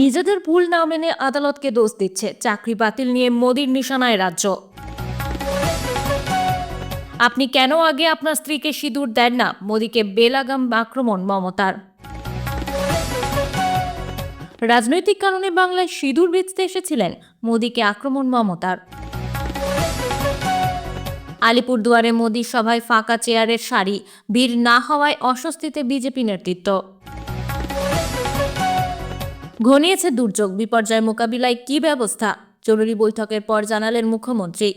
নিজেদের ভুল না মেনে আদালতকে দোষ দিচ্ছে। চাকরি বাতিল নিয়ে মোদির নিশানায় রাজ্য। আপনি কেন আগে আপনার স্ত্রীকে সিঁদুর দেন না? মোদিকে বেলাগাম আক্রমণ মমতার। রাজনৈতিক কারণে বাংলায় সিঁদুর বেচতে এসেছিলেন মোদীকে আক্রমণ মমতার। আলিপুরদুয়ারে মোদি সভায় ফাঁকা চেয়ারের সারি, ভিড় না হওয়ায় অস্বস্তিতে বিজেপি নেতৃত্ব। ঘনিয়েছে দুর্যোগ। বিপর্যয় মোকাবিলায় কি ব্যবস্থা? জরুরি বৈঠকের পর জানালেন মুখ্যমন্ত্রী।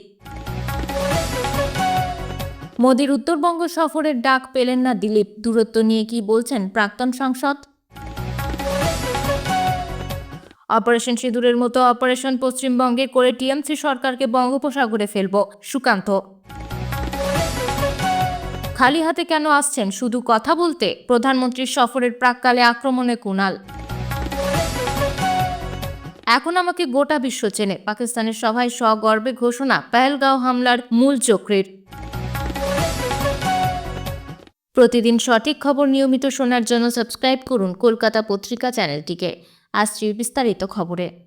মোদীর উত্তরবঙ্গ সফরের ডাক পেলেন না দিলীপ। দূরত্ব নিয়ে কি বলছেন প্রাক্তন সাংসদ? অপারেশন সিঁদুরের মতো অপারেশন পশ্চিমবঙ্গে করে টিএমসি সরকারকে বঙ্গোপসাগরে ফেলব, সুকান্ত। খালি হাতে কেন আসছেন? শুধু কথা বলতে? প্রধানমন্ত্রীর সফরের প্রাককালে আক্রমণে কুণাল। এখন আমাকে গোটা বিশ্ব চেনে। পাকিস্তানের সভায় সগর্বে ঘোষণা, পেহেলগাঁও হামলার মূল চক্রের। প্রতিদিন সঠিক খবর নিয়মিত শোনার জন্য সাবস্ক্রাইব করুন কলকাতা পত্রিকা চ্যানেলটিকে। আজ বিস্তারিত খবরে।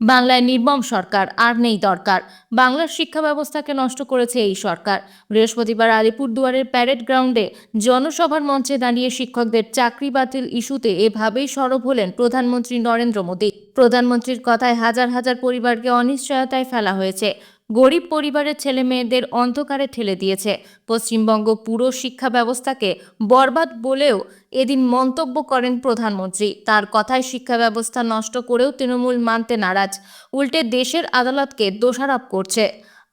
বাংলায় নির্মম সরকার, আর নেই দরকার। বাংলার শিক্ষা ব্যবস্থাকে নষ্ট করেছে এই সরকার। বৃহস্পতিবার আলিপুরদুয়ারের প্যারেড গ্রাউন্ডে জনসভার মঞ্চে দাঁড়িয়ে শিক্ষকদের চাকরি বাতিল ইস্যুতে এভাবেই সরব হলেন প্রধানমন্ত্রী নরেন্দ্র মোদী। প্রধানমন্ত্রীর কথায় হাজার হাজার পরিবারকে অনিশ্চয়তায় ফেলা হয়েছে। গরিব পরিবারের ছেলে মেয়েদের অন্ধকারে ঠেলে দিয়েছে। পশ্চিমবঙ্গ পুরো শিক্ষা ব্যবস্থাকে বরবাদ বলেও এদিন মন্তব্য করেন প্রধানমন্ত্রী। তার কথায় শিক্ষা ব্যবস্থা নষ্ট করেও তৃণমূল মানতে নারাজ। উল্টে দেশের আদালতকে দোষারোপ করছে।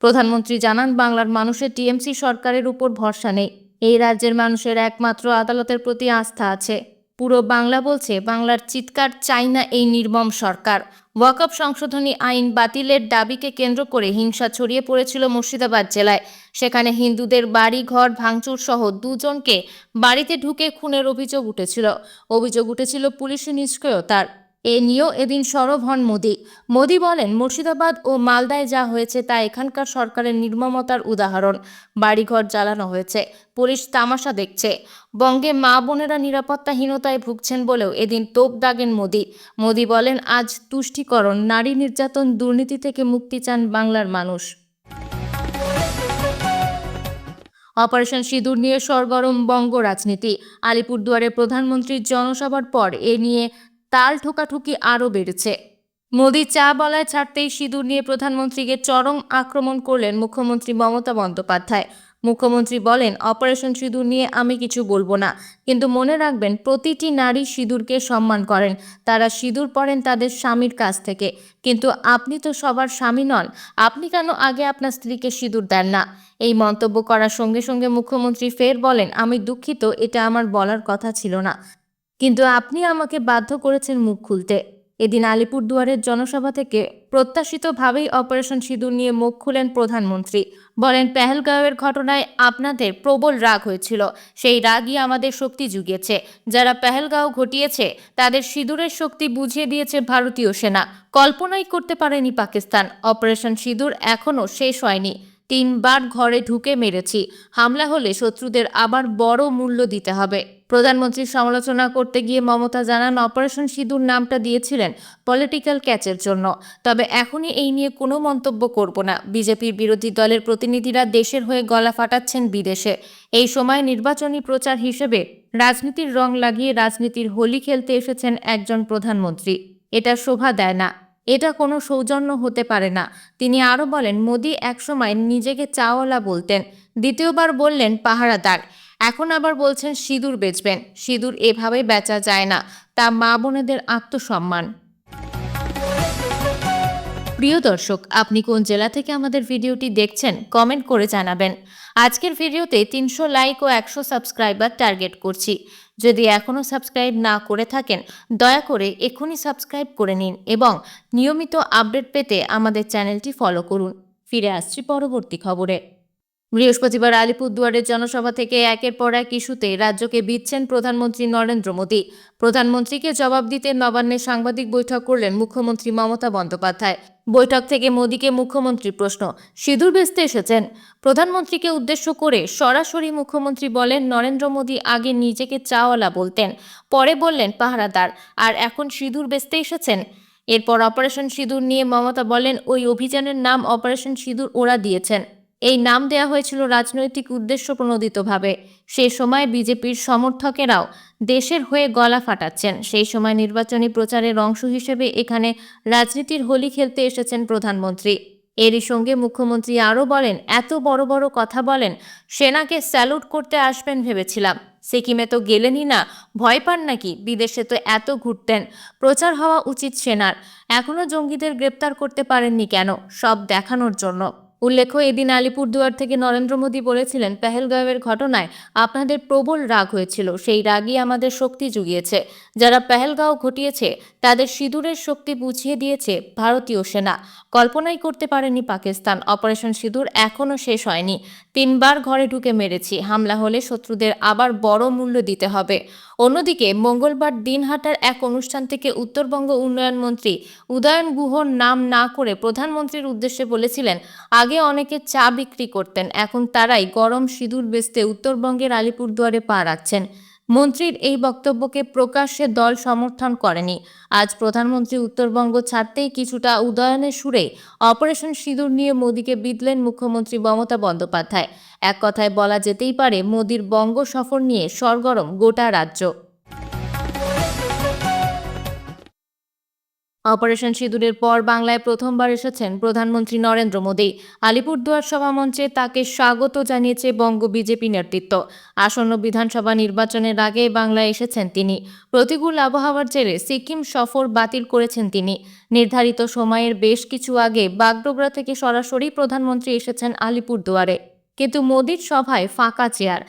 প্রধানমন্ত্রী জানান, বাংলার মানুষের টিএমসি সরকারের উপর ভরসা নেই। এই রাজ্যের মানুষের একমাত্র আদালতের প্রতি আস্থা আছে। পুরো বাংলা বলছে, বাংলার চিৎকার চাই না এই নির্মম সরকার। ওয়াকআপ সংশোধনী আইন বাতিলের দাবিকে কেন্দ্র করে হিংসা ছড়িয়ে পড়েছিল মুর্শিদাবাদ জেলায়। সেখানে হিন্দুদের বাড়ি ঘর ভাঙচুর সহ দুজনকে বাড়িতে ঢুকে খুনের অভিযোগ উঠেছিল। অভিযোগ উঠেছিল পুলিশের নিষ্ক্রিয়তার। এ নিয়েও এদিন সরব হন মোদি। মোদি বলেন, মুর্শিদাবাদ ও মালদায় যা হয়েছে তা এখানকার সরকারের নির্মমতার উদাহরণ। বাড়িঘর জ্বালানো হয়েছে, পুলিশ তামাশা দেখছে। বঙ্গে মা বোনেরা নিরাপত্তাহীনতায় ভুগছেন বলেও এদিন তোপ দাগেন মোদি। মোদি বলেন, আজ তুষ্টিকরণ, নারী নির্যাতন, দুর্নীতি থেকে মুক্তি চান বাংলার মানুষ। অপারেশন সিঁদুর নিয়ে সরগরম বঙ্গ রাজনীতি। আলিপুরদুয়ারে প্রধানমন্ত্রীর জনসভার পর এ নিয়ে তাল ঠোকাঠুকি আরও বেড়েছে। মোদি চা বলায় ছাড়তেই সিঁদুর নিয়ে প্রধানমন্ত্রীকে চরম আক্রমণ করলেন মুখ্যমন্ত্রী মমতা বন্দ্যোপাধ্যায়। মুখ্যমন্ত্রী বলেন, অপারেশন সিঁদুর নিয়ে আমি কিছু বলব না। কিন্তু মনে রাখবেন, প্রতিটি নারী সিঁদুরকে সম্মান করেন। তারা সিঁদুর পরেন তাদের স্বামীর কাছ থেকে। কিন্তু আপনি তো সবার স্বামী নন। আপনি কেন আগে আপনার স্ত্রীকে সিঁদুর দেন না? এই মন্তব্য করার সঙ্গে সঙ্গে মুখ্যমন্ত্রী ফের বলেন, আমি দুঃখিত, এটা আমার বলার কথা ছিল না। কিন্তু আপনি আমাকে বাধ্য করেছেন মুখ খুলতে। এদিন আলিপুরদুয়ারের জনসভা থেকে প্রত্যাশিতভাবেই অপারেশন সিঁদুর নিয়ে মুখ খুলেন প্রধানমন্ত্রী। বলেন, পেহেলগাঁওয়ের ঘটনায় আপনাদের প্রবল রাগ হয়েছিল। সেই রাগই আমাদের শক্তি জুগিয়েছে। যারা পেহেলগাঁও ঘটিয়েছে, তাদের সিঁদুরের শক্তি বুঝিয়ে দিয়েছে ভারতীয় সেনা। কল্পনাই করতে পারেনি পাকিস্তান। অপারেশন সিঁদুর এখনও শেষ হয়নি। তিনবার ঘরে ঢুকে মেরেছি। হামলা হলে শত্রুদের আবার বড় মূল্য দিতে হবে। প্রধানমন্ত্রীর সমালোচনা করতে গিয়ে মমতা জানান, অপারেশন সিঁদুর নামটা দিয়েছিলেন পলিটিক্যাল ক্যাচের জন্য। তবে এখনই এই নিয়ে কোনো মন্তব্য করব না। বিজেপির বিরোধী দলের প্রতিনিধিরা দেশের হয়ে গলা ফাটাচ্ছেন বিদেশে। এই সময় নির্বাচনী প্রচার হিসেবে রাজনীতির রং লাগিয়ে রাজনীতির হোলি খেলতে এসেছেন একজন প্রধানমন্ত্রী। এটা শোভা দেয় না। এটা কোনো সৌজন্য হতে পারে না। তিনি আরও বলেন, মোদি একসময় নিজেকে চাওয়ালা বলতেন। দ্বিতীয়বার বললেন পাহারাদার। এখন আবার বলছেন, সিঁদুর বেচবেন। সিঁদুর এভাবে বেচা যায় না। তা মা বোনেদের আত্মসম্মান। প্রিয় দর্শক, আপনি কোন জেলা থেকে আমাদের ভিডিওটি দেখছেন, কমেন্ট করে জানাবেন। আজকের ভিডিওতে তিনশো লাইক ও একশো সাবস্ক্রাইবার টার্গেট করছি। যদি এখনও সাবস্ক্রাইব না করে থাকেন, দয়া করে এখনই সাবস্ক্রাইব করে নিন এবং নিয়মিত আপডেট পেতে আমাদের চ্যানেলটি ফলো করুন। ফিরে আসছি পরবর্তী খবরে। বৃহস্পতিবার আলিপুরদুয়ারের জনসভা থেকে একের পর এক ইস্যুতে রাজ্যকে বিচ্ছেন প্রধানমন্ত্রী নরেন্দ্র মোদী। প্রধানমন্ত্রীকে জবাব দিতে নবান্নে সাংবাদিক বৈঠক করলেন মুখ্যমন্ত্রী মমতা বন্দ্যোপাধ্যায়। বৈঠক থেকে মোদীকে মুখ্যমন্ত্রীর প্রশ্ন, সিঁদুর বেচতে এসেছেন? প্রধানমন্ত্রীকে উদ্দেশ্য করে সরাসরি মুখ্যমন্ত্রী বলেন, নরেন্দ্র মোদী আগে নিজেকে চাওয়ালা বলতেন, পরে বললেন পাহারাদার, আর এখন সিঁদুর বেচতে এসেছেন? এরপর অপারেশন সিঁদুর নিয়ে মমতা বলেন, ওই অভিযানের নাম অপারেশন সিঁদুর ওরা দিয়েছেন। এই নাম দেওয়া হয়েছিল রাজনৈতিক উদ্দেশ্য প্রণোদিতভাবে। সেই সময় বিজেপির সমর্থকেরাও দেশের হয়ে গলা ফাটাচ্ছেন। সেই সময় নির্বাচনী প্রচারের অংশ হিসেবে এখানে রাজনীতির হোলি খেলতে এসেছেন প্রধানমন্ত্রী। এরই সঙ্গে মুখ্যমন্ত্রী আরও বলেন, এত বড় বড় কথা বলেন, সেনাকে স্যালুট করতে আসবেন ভেবেছিলাম। সিকিমে তো গেলেনই না, ভয় পান নাকি? বিদেশে তো এত ঘুরতেন। প্রচার হওয়া উচিত সেনার। এখনও জঙ্গিদের গ্রেপ্তার করতে পারেননি কেন? সব দেখানোর জন্য। উল্লেখ্য, এদিন আলিপুরদুয়ার থেকে নরেন্দ্র মোদী বলেছিলেন, পেহেলগাঁওয়ের ঘটনায় আপনাদের প্রবল রাগ হয়েছিল, সেই রাগই আমাদের শক্তি জুগিয়েছে। যারা পেহেলগাঁও ঘটিয়েছে, তাদের সিঁদুরের শক্তি বুঝিয়ে দিয়েছে ভারতীয় সেনা। কল্পনাই করতে পারেনি পাকিস্তান, অপারেশন সিঁদুর এখনও শেষ হয়নি। তিনবার ঘরে ঢুকে মেরেছি। হামলা হলে শত্রুদের আবার বড় মূল্য দিতে হবে। অন্যদিকে, মঙ্গলবার দিনহাটার এক অনুষ্ঠান থেকে উত্তরবঙ্গ উন্নয়ন মন্ত্রী উদয়ন গুহর নাম না করে প্রধানমন্ত্রীর উদ্দেশ্যে বলেছিলেন, আগে অনেকে চা বিক্রি করতেন, এখন তারাই গরম সিঁদুর বেচতে উত্তরবঙ্গের আলিপুরদুয়ারে পা রাখছেন। মন্ত্রীর এই বক্তব্যকে প্রকাশ্যে দল সমর্থন করেনি। আজ প্রধানমন্ত্রী উত্তরবঙ্গ ছাড়তেই কিছুটা উদয়নের সুরে অপারেশন সিঁদুর নিয়ে মোদীকে বিদলেন মুখ্যমন্ত্রী মমতা বন্দ্যোপাধ্যায়। এক কথায় বলা যেতেই পারে, মোদীর বঙ্গ সফর নিয়ে সরগরম গোটা রাজ্য। অপারেশন সিঁদুরের পর বাংলায় প্রথমবার এসেছেন প্রধানমন্ত্রী নরেন্দ্র মোদী। আলিপুরদুয়ার সভামঞ্চে তাকে স্বাগত জানিয়েছে বঙ্গ বিজেপি নেতৃত্ব। আসন্ন বিধানসভা নির্বাচনের আগে বাংলায় এসেছেন তিনি। প্রতিকূল আবহাওয়ার জেরে সিকিম সফর বাতিল করেছেন তিনি। নির্ধারিত সময়ের বেশ কিছু আগে বাগডোগরা থেকে সরাসরি প্রধানমন্ত্রী এসেছেন আলিপুরদুয়ারে। কিন্তু মোদীর সভায় ফাঁকা চেয়ার।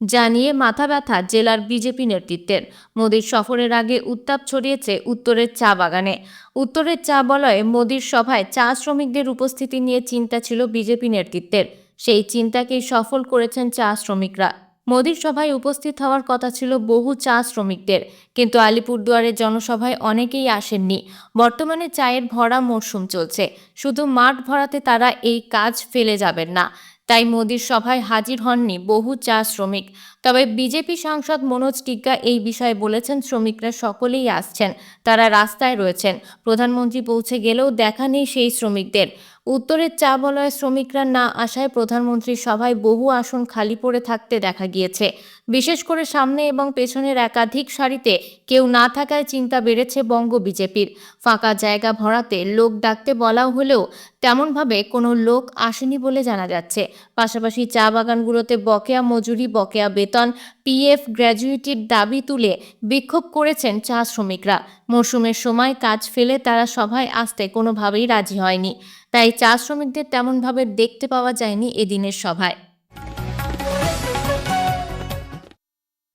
জানিয়ে মাথা ব্যথা জেলার বিজেপি নেতৃত্বের। মোদীর সফরের আগে উত্তাপ ছড়িয়েছে উত্তরের চা বাগানে। উত্তরের চা বলয়ে মোদীর সভায় চা শ্রমিকদের উপস্থিতি নিয়ে চিন্তা ছিল বিজেপি নেতৃত্বের। সেই চিন্তাকেই সফল করেছেন চা শ্রমিকরা। মোদীর সভায় উপস্থিত হওয়ার কথা ছিল বহু চা শ্রমিকদের, কিন্তু আলিপুরদুয়ারের জনসভায় অনেকেই আসেননি। বর্তমানে চায়ের ভরা মরশুম চলছে। শুধু মাঠ ভরাতে তারা এই কাজ ফেলে যাবেন না। তাই মোদীর সভায় হাজির হননি বহু চা শ্রমিক। তবে বিজেপি সাংসদ মনোজ টিগ্গা এই বিষয়ে বলেছেন, শ্রমিকরা সকলেই আসছেন, তারা রাস্তায় রয়েছেন। প্রধানমন্ত্রী পৌঁছে গেলেও দেখা নেই সেই শ্রমিকদের। উত্তরের চা বলয়ের শ্রমিকরা না আসায় প্রধানমন্ত্রীর সভায় বহু আসন খালি পড়ে থাকতে দেখা গিয়েছে। বিশেষ করে সামনে এবং পেছনের একাধিক সারিতে কেউ না থাকায় চিন্তা বেড়েছে বঙ্গ বিজেপির। ফাঁকা জায়গা ভরাতে লোক ডাকতে বলাও হলেও তেমনভাবে কোনো লোক আসেনি বলে জানা যাচ্ছে। পাশাপাশি চা বাগানগুলোতে বকেয়া মজুরি, বকেয়া বেতন, পিএফ গ্র্যাজুয়েটির দাবি তুলে বিক্ষোভ করেছেন চা শ্রমিকরা। মরশুমের সময় কাজ ফেলে তারা সভায় আসতে কোনোভাবেই রাজি হয়নি। তাই চা শ্রমিকদের তেমনভাবে দেখতে পাওয়া যায়নি এদিনের সভায়।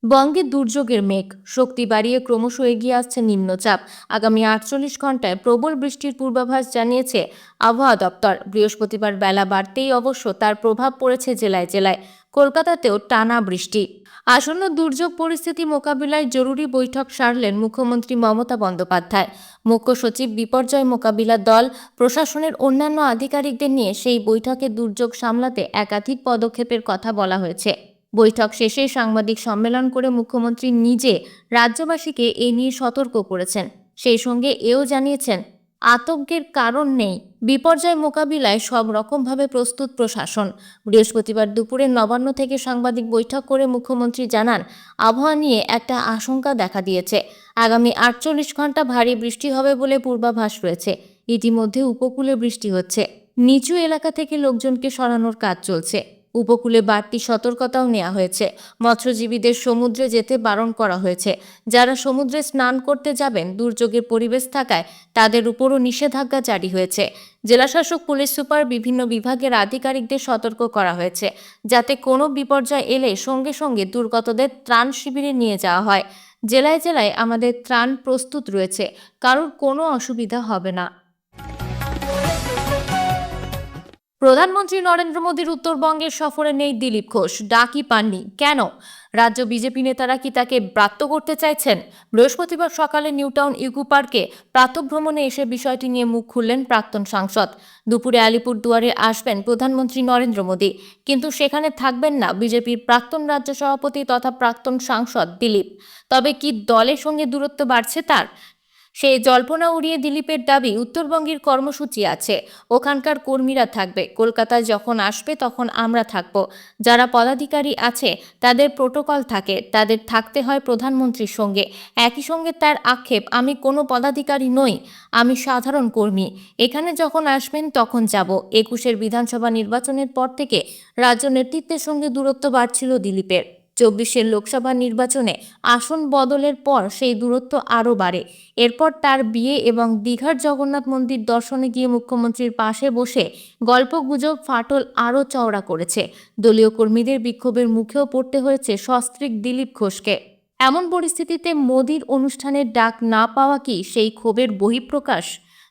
বঙ্গে দুর্যোগের মেঘ। শক্তি বাড়িয়ে ক্রমশ এগিয়ে আসছে নিম্নচাপ। আগামী আটচল্লিশ ঘন্টায় প্রবল বৃষ্টির পূর্বাভাস জানিয়েছে আবহাওয়া দপ্তর। বৃহস্পতিবার বেলা বাড়তেই অবশ্য তার প্রভাব পড়েছে জেলায় জেলায়। কলকাতাতেও টানা বৃষ্টি। আসন্ন দুর্যোগ পরিস্থিতি মোকাবিলায় জরুরি বৈঠক সারলেন মুখ্যমন্ত্রী মমতা বন্দ্যোপাধ্যায়। মুখ্য সচিব বিপর্যয় মোকাবিলা দল, প্রশাসনের অন্যান্য আধিকারিকদের নিয়ে সেই বৈঠকে দুর্যোগ সামলাতে একাধিক পদক্ষেপের কথা বলা হয়েছে। বৈঠক শেষে সাংবাদিক সম্মেলন করে মুখ্যমন্ত্রী নিজে রাজ্যবাসীকে এ নিয়ে সতর্ক করেছেন। সেই সঙ্গে এও জানিয়েছেন, আতঙ্কের কারণ নেই, বিপর্যয় মোকাবিলায় সব রকমভাবে প্রস্তুত প্রশাসন। বৃহস্পতিবার দুপুরে নবান্ন থেকে সাংবাদিক বৈঠক করে মুখ্যমন্ত্রী জানান, আবহাওয়া নিয়ে একটা আশঙ্কা দেখা দিয়েছে। আগামী আটচল্লিশ ঘণ্টা ভারী বৃষ্টি হবে বলে পূর্বাভাস রয়েছে। ইতিমধ্যে উপকূলে বৃষ্টি হচ্ছে। নিচু এলাকা থেকে লোকজনকে সরানোর কাজ চলছে। উপকূলে বাড়তি সতর্কতাও নেওয়া হয়েছে। মৎস্যজীবীদের সমুদ্রে যেতে বারণ করা হয়েছে। যারা সমুদ্রে স্নান করতে যাবেন, দুর্যোগের পরিবেশ থাকায় তাদের উপরও নিষেধাজ্ঞা জারি হয়েছে। জেলাশাসক, পুলিশ সুপার, বিভিন্ন বিভাগের আধিকারিকদের সতর্ক করা হয়েছে, যাতে কোনো বিপর্যয় এলে সঙ্গে সঙ্গে দুর্গতদের ত্রাণ শিবিরে নিয়ে যাওয়া হয়। জেলায় জেলায় আমাদের ত্রাণ প্রস্তুত রয়েছে, কারোর কোনো অসুবিধা হবে না। প্রধানমন্ত্রী নরেন্দ্র মোদীর উত্তরবঙ্গের সফরে নেই দিলীপ ঘোষ। ডাকি পাননি। কেন? রাজ্য বিজেপি নেতারা কি তাকে ব্রাত্য করতে চাইছেন? বৃহস্পতিবার সকালে নিউটাউন ইকো পার্কে প্রাতভ্রমণে এসে বিষয়টি নিয়ে মুখ খুললেন প্রাক্তন সাংসদ। দুপুরে আলিপুর দুয়ারে আসবেন প্রধানমন্ত্রী নরেন্দ্র মোদী। কিন্তু সেখানে থাকবেন না বিজেপির প্রাক্তন রাজ্য সভাপতি তথা প্রাক্তন সাংসদ দিলীপ। তবে কি দলের সঙ্গে দূরত্ব বাড়ছে তার? সেই জল্পনা উড়িয়ে দিলীপের দাবি উত্তরবঙ্গের কর্মসূচি আছে। ওখানকার কর্মীরা থাকবে। কলকাতায় যখন আসবে তখন আমরা থাকব। যারা পদাধিকারী আছে, তাদের প্রোটোকল থাকে। তাদের থাকতে হয় প্রধানমন্ত্রীর সঙ্গে। একই সঙ্গে তার আক্ষেপ, আমি কোনো পদাধিকারী নই, আমি সাধারণ কর্মী। এখানে যখন আসবেন তখন যাব। একুশের বিধানসভা নির্বাচনের পর থেকে রাজ্য নেতৃত্বের সঙ্গে দূরত্ব বাড়ছিল দিলীপের। চব্বিশের লোকসভা নির্বাচনে আসন বদলের পর সেই দূরত্ব আরও বাড়ে। এরপর তার বিয়ে এবং দীঘার জগন্নাথ মন্দির দর্শনে গিয়ে মুখ্যমন্ত্রীর পাশে বসে গল্পগুজব ফাটল আরও চওড়া করেছে। দলীয় কর্মীদের বিক্ষোভের মুখেও পড়তে হয়েছে সস্ত্রীক দিলীপ ঘোষকে। এমন পরিস্থিতিতে মোদির অনুষ্ঠানের ডাক না পাওয়া কি সেই ক্ষোভের বহিঃপ্রকাশ?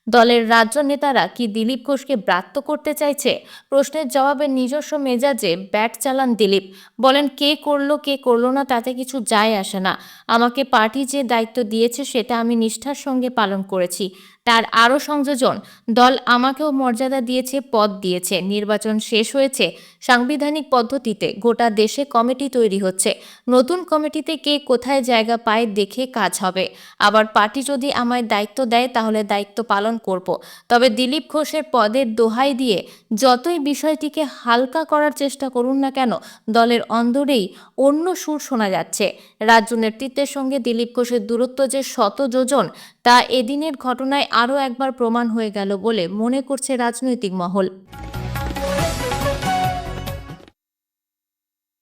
দলের রাজ্য নেতারা কি দিলীপ ঘোষকে ব্রাত্য করতে চাইছে? প্রশ্নের জবাবে নিজস্ব মেজাজে ব্যাট চালান দিলীপ। বলেন, কে করল কে করল না তাতে কিছু যায় আসে না। আমাকে পার্টি যে দায়িত্ব দিয়েছে সেটা আমি নিষ্ঠার সঙ্গে পালন করেছি। তার আরও সংযোজন, দল আমাকেও মর্যাদা দিয়েছে, পদ দিয়েছে। নির্বাচন শেষ হয়েছে সাংবিধানিক পদ্ধতিতে। গোটা দেশে কমিটি তৈরি হচ্ছে। নতুন কমিটিতে কে কোথায় জায়গা পায় দেখে কাজ হবে। আবার পার্টি যদি আমায় দায়িত্ব দেয়, তাহলে দায়িত্ব পালন করব। তবে দিলীপ ঘোষের পদের দোহাই দিয়ে যতই বিষয়টিকে হালকা করার চেষ্টা করুন না কেন, দলের অন্দরেই অন্য সুর শোনা যাচ্ছে। রাজ্য নেতৃত্বের সঙ্গে দিলীপ ঘোষের দূরত্ব যে শত যোজন তা এদিনের ঘটনায় আরও একবার প্রমাণ হয়ে গেল বলে মনে করছে রাজনৈতিক মহল।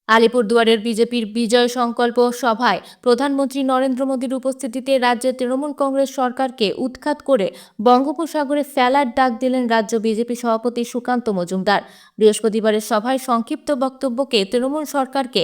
আলিপুরদুয়ারের বিজেপির বিজয় সংকল্প সভায় প্রধানমন্ত্রী নরেন্দ্র মোদীর উপস্থিতিতে রাজ্যের তৃণমূল কংগ্রেস সরকারকে উৎখাত করে বঙ্গোপসাগরে ফেলার ডাক দিলেন রাজ্য বিজেপি সভাপতি সুকান্ত মজুমদার। বৃহস্পতিবারের সভায় সংক্ষিপ্ত বক্তব্যকে তৃণমূল সরকারকে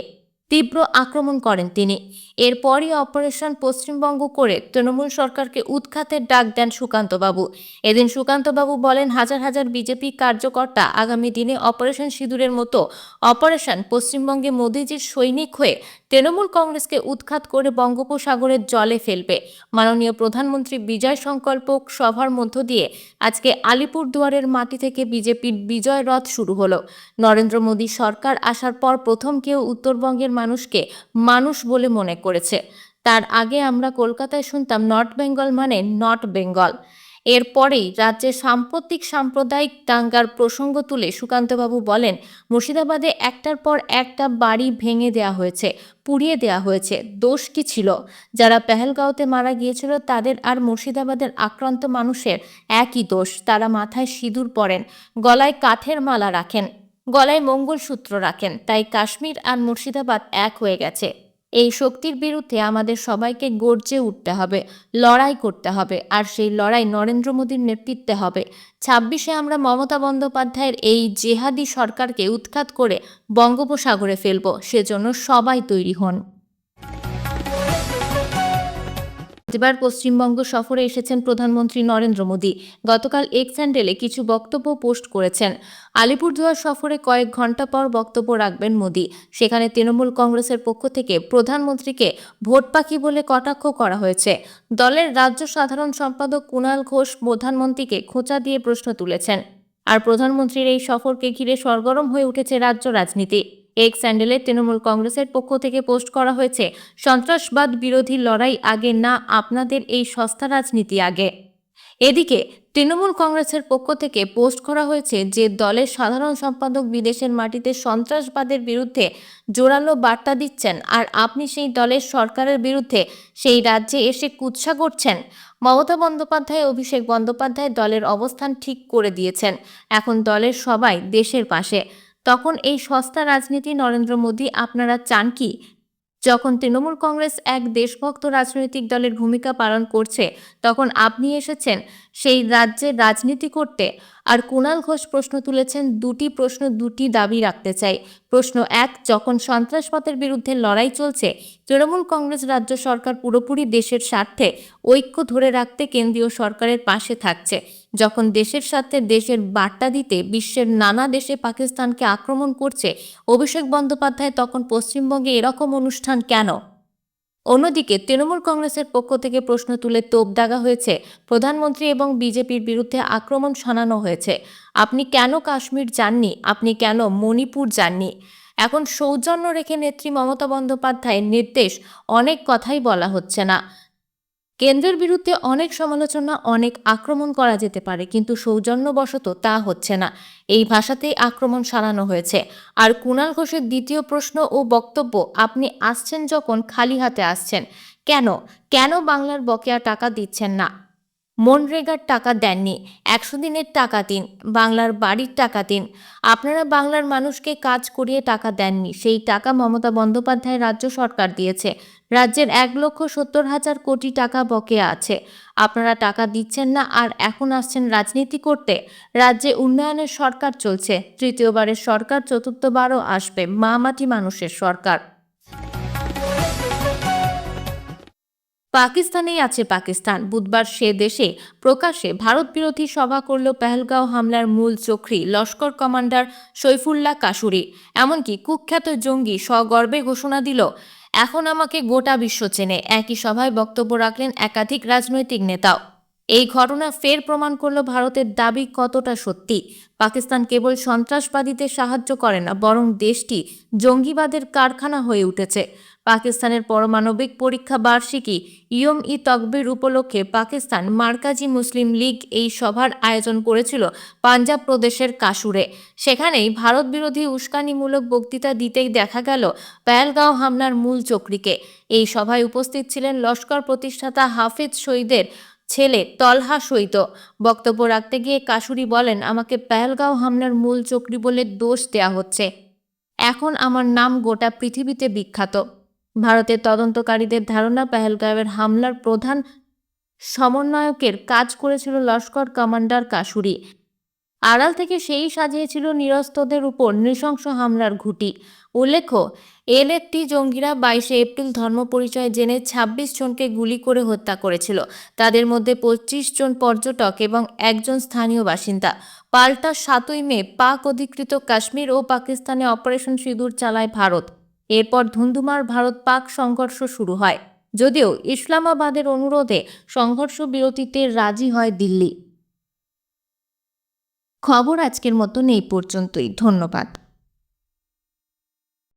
তীব্র আক্রমণ করেন তিনি। এরপরই অপারেশন পশ্চিমবঙ্গ করে তৃণমূল সরকারকে উৎখাতের ডাক দেন সুকান্তবাবু। এদিন সুকান্তবাবু বলেন, হাজার হাজার বিজেপি কার্যকর্তা আগামী দিনে অপারেশন সিঁদুরের মতো অপারেশন পশ্চিমবঙ্গে মোদীজির সৈনিক হয়ে তৃণমূল কংগ্রেসকে উৎখাত করে বঙ্গোপসাগরের জলে ফেলবে। মাননীয় প্রধানমন্ত্রী বিজয় সংকল্প সভার মধ্য দিয়ে আজকে আলিপুরদুয়ারের মাটি থেকে বিজেপির বিজয় রথ শুরু হলো। নরেন্দ্র মোদী সরকার আসার পর প্রথম কেউ উত্তরবঙ্গের মানুষকে মানুষ বলে মনে করেছে। তার আগে আমরা কলকাতায় শুনতাম নর্থ বেঙ্গল মানে নট বেঙ্গল। এরপরেই রাজ্যের সাম্প্রতিক সাম্প্রদায়িক দাঙ্গার প্রসঙ্গ তুলে সুকান্তবাবু বলেন, মুর্শিদাবাদে একটার পর একটা বাড়ি ভেঙে দেওয়া হয়েছে, পুড়িয়ে দেওয়া হয়েছে। দোষ কি ছিল? যারা পেহেলগাঁওতে মারা গিয়েছিল তাদের আর মুর্শিদাবাদের আক্রান্ত মানুষের একই দোষ। তারা মাথায় সিঁদুর পরেন, গলায় কাঠের মালা রাখেন। গলায় মঙ্গলসূত্র রাখেন, তাই কাশ্মীর আর মুর্শিদাবাদ এক হয়ে গেছে। এই শক্তির বিরুদ্ধে আমাদের সবাইকে গর্জে উঠতে হবে, লড়াই করতে হবে, আর সেই লড়াই নরেন্দ্র মোদীর নেতৃত্বে হবে। ছাব্বিশে আমরা মমতা বন্দ্যোপাধ্যায়ের এই জেহাদি সরকারকে উৎখাত করে বঙ্গোপসাগরে ফেলব, সেজন্য সবাই তৈরি হন। এবার পশ্চিমবঙ্গ সফরে এসেছেন প্রধানমন্ত্রী নরেন্দ্র মোদী। গতকাল এক্স হ্যান্ডেলে কিছু বক্তব্য পোস্ট করেছেন। আলিপুরদুয়ার সফরে কয়েক ঘণ্টা পর বক্তব্য রাখবেন মোদী। সেখানে তৃণমূল কংগ্রেসের পক্ষ থেকে প্রধানমন্ত্রীকে ভোট পাখি বলে কটাক্ষ করা হয়েছে। দলের রাজ্য সাধারণ সম্পাদক কুণাল ঘোষ প্রধানমন্ত্রীকে খোঁচা দিয়ে প্রশ্ন তুলেছেন। আর প্রধানমন্ত্রীর এই সফরকে ঘিরে সরগরম হয়ে উঠেছে রাজ্য রাজনীতি। এক্স স্যান্ডেলে তৃণমূল কংগ্রেসের পক্ষ থেকে পোস্ট করা হয়েছে, সন্ত্রাসবাদ বিরোধী লড়াই আগে না আপনাদের এই সস্তা রাজনীতি আগে। এদিকে, তৃণমূল কংগ্রেসের পক্ষ থেকে পোস্ট করা হয়েছে যে দলের সাধারণ সম্পাদক বিদেশের মাটিতে সন্ত্রাসবাদের বিরুদ্ধে জোরালো বার্তা দিচ্ছেন আর আপনি সেই দলের সরকারের বিরুদ্ধে সেই রাজ্যে এসে কুৎসা করছেন। মমতা বন্দ্যোপাধ্যায়, অভিষেক বন্দ্যোপাধ্যায় দলের অবস্থান ঠিক করে দিয়েছেন। এখন দলের সবাই দেশের পাশে। তখন এই সস্তা রাজনীতি নরেন্দ্র মোদী আপনারা চান কি? যখন তৃণমূল কংগ্রেস এক দেশভক্ত রাজনৈতিক দলের ভূমিকা পালন করছে, তখন আপনি এসেছেন সেই রাজ্যে রাজনীতি করতে। আর কুণাল ঘোষ প্রশ্ন তুলেছেন, দুটি প্রশ্ন দুটি দাবি রাখতে চাই। প্রশ্ন এক, যখন সন্ত্রাসবাদের বিরুদ্ধে লড়াই চলছে, তৃণমূল কংগ্রেস রাজ্য সরকার পুরোপুরি দেশের স্বার্থে ঐক্য ধরে রাখতে কেন্দ্রীয় সরকারের পাশে থাকছে। যখন দেশের সাথে দেশের বার্তা দিতে বিশ্বের নানা দেশে পাকিস্তানকে আক্রমণ করছে, অভিষেক বন্দ্যোপাধ্যায় তখন পশ্চিমবঙ্গে এরকম অনুষ্ঠান কেন? অন্যদিকে তৃণমূল কংগ্রেসের পক্ষ থেকে প্রশ্ন তুলে তোপ দাগা হয়েছে। প্রধানমন্ত্রী এবং বিজেপির বিরুদ্ধে আক্রমণ শানানো হয়েছে। আপনি কেন কাশ্মীর যাননি? আপনি কেন মণিপুর যাননি? এখন সৌজন্য রেখে নেত্রী মমতা বন্দ্যোপাধ্যায়ের নির্দেশ অনেক কথাই বলা হচ্ছে না। কেন্দ্রের বিরুদ্ধে অনেক সমালোচনা, অনেক আক্রমণ করা যেতে পারে, কিন্তু সৌজন্যবশত তা হচ্ছে না। এই ভাষাতেই আক্রমণ সারানো হয়েছে। আর কুণাল ঘোষের দ্বিতীয় প্রশ্ন ও বক্তব্য, আপনি আসছেন যখন খালি হাতে আসছেন। কেন? কেন বাংলার বকেয়া টাকা দিচ্ছেন না? মনরেগার টাকা দেননি, একশো দিনের টাকা দিন, বাংলার বাড়ির টাকা দিন। আপনারা বাংলার মানুষকে কাজ করিয়ে টাকা দেননি, সেই টাকা মমতা বন্দ্যোপাধ্যায় রাজ্য সরকার দিয়েছে। রাজ্যের এক লক্ষ সত্তর হাজার কোটি টাকা বকেয়া আছে। আপনারা টাকা দিচ্ছেন না আর এখন আসছেন রাজনীতি করতে। রাজ্যে উন্নয়নের সরকার চলছে। তৃতীয়বারের সরকার, চতুর্থবারও আসবে মা মাটি মানুষের সরকার। পাকিস্তানেই আছে পাকিস্তান। বুধবার সে দেশে প্রকাশ্যে ভারত বিরোধী সভা করল পেহেলগাঁও হামলার মূল চক্রী লস্কর কমান্ডার সৈফুল্লাহ কাশুরি। এমনকি কুখ্যাত জঙ্গি সগর্বে ঘোষণা দিল এখন আমাকে গোটা বিশ্ব চেনে। একই সভায় বক্তব্য রাখলেন একাধিক রাজনৈতিক নেতাও। এই ঘটনা ফের প্রমাণ করল ভারতের দাবি কতটা সত্যি। পাকিস্তান কেবল সন্ত্রাসবাদীদের সাহায্য করে না, বরং দেশটি জঙ্গিবাদের কারখানা হয়ে উঠেছে। পাকিস্তানের পরমাণবিক পরীক্ষা বার্ষিকী ইয়ম ই তকবির উপলক্ষে পাকিস্তান মার্কাজি মুসলিম লীগ এই সভার আয়োজন করেছিল পাঞ্জাব প্রদেশের কাসুরে সেখানেই ভারত বিরোধী উস্কানিমূলক বক্তৃতা দিতেই দেখা গেল পেহেলগাঁও হামলার মূল চক্রীকে। এই সভায় উপস্থিত ছিলেন লস্কর প্রতিষ্ঠাতা হাফিজ শহীদের ছেলে তলহা সৈত বক্তব্য রাখতে গিয়ে কাসুরি বলেন, আমাকে পেহেলগাঁও হামলার মূল চক্রী বলে দোষ দেয়া হচ্ছে। এখন আমার নাম গোটা পৃথিবীতে বিখ্যাত। ভারতের তদন্তকারীদের ধারণা পেহেলগাঁওয়ের হামলার প্রধান সমন্বয়কের কাজ করেছিল লস্কর কমান্ডার কাসুরি আড়াল থেকে সেই সাজিয়েছিল নিরস্তদের উপর নৃশংস হামলার ঘুটি। উল্লেখ্য এল একটি জঙ্গিরা বাইশে এপ্রিল ধর্ম পরিচয় জেনে ২৬ জনকে গুলি করে হত্যা করেছিল। তাদের মধ্যে পঁচিশ জন পর্যটক এবং একজন স্থানীয় বাসিন্দা। পাল্টা সাতই মে পাক অধিকৃত কাশ্মীর ও পাকিস্তানে অপারেশন সিঁদুর চালায় ভারত। এরপর ধুন্ধুমার ভারত পাক সংঘর্ষ শুরু হয়। যদিও ইসলামাবাদের অনুরোধে সংঘর্ষ বিরতিতে রাজি হয় দিল্লি। খবর আজকের মতন এই পর্যন্তই। ধন্যবাদ।